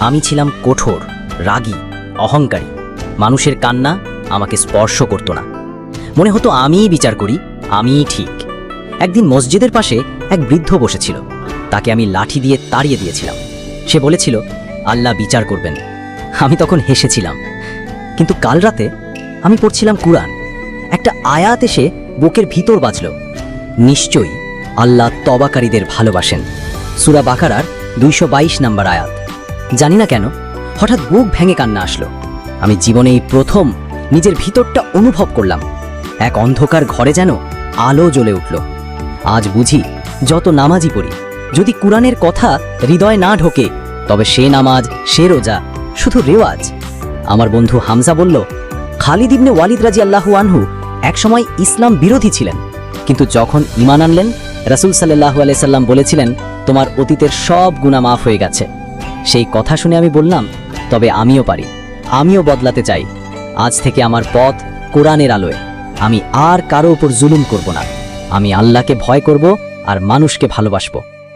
আমি ছিলাম কঠোর, রাগী, অহংকারী। মানুষের কান্না আমাকে স্পর্শ করতো না। মনে হতো আমিই বিচার করি, আমিই ঠিক। একদিন মসজিদের পাশে এক বৃদ্ধ বসেছিল। তাকে আমি লাঠি দিয়ে তাড়িয়ে দিয়েছিলাম। সে বলেছিল, আল্লাহ বিচার করবেন। আমি তখন হেসেছিলাম। কিন্তু কাল রাতে আমি পড়ছিলাম কুরআন। একটা আয়াত এসে বুকের ভিতর বাজল। নিশ্চয়ই আল্লাহ তবাকারীদের ভালোবাসেন। সুরা বাকারার দুইশো নাম্বার আয়াত। জানি না কেন, হঠাৎ বুক ভেঙে কান্না আসলো। আমি জীবনে এই প্রথম নিজের ভিতরটা অনুভব করলাম। এক অন্ধকার ঘরে যেন আলো জ্বলে উঠল। আজ বুঝি যত নামাজি পড়ি, যদি কুরআনের কথা হৃদয় না ঢোকে, তবে সে নামাজ, সে রোজা, শুধু রেওয়াজ। আমার বন্ধু হামজা বলল, খালিদ ইবনে ওয়ালিদ রাজি আল্লাহু আনহু একসময় ইসলাম বিরোধী ছিলেন, কিন্তু যখন ইমান আনলেন, রাসূল সাল্লাল্লাহু আলাইহি সাল্লাম বলেছিলেন, তোমার অতীতের সব গুনাহ মাফ হয়ে গেছে। সেই কথা শুনে আমি বললাম, তবে আমিও পারি। আমিও বদলাতে চাই। আজ থেকে আমার পথ কোরআনের আলোয়। আমি আর কারও উপর জুলুম করব না। আমি আল্লাহকে ভয় করব আর মানুষকে ভালোবাসবো।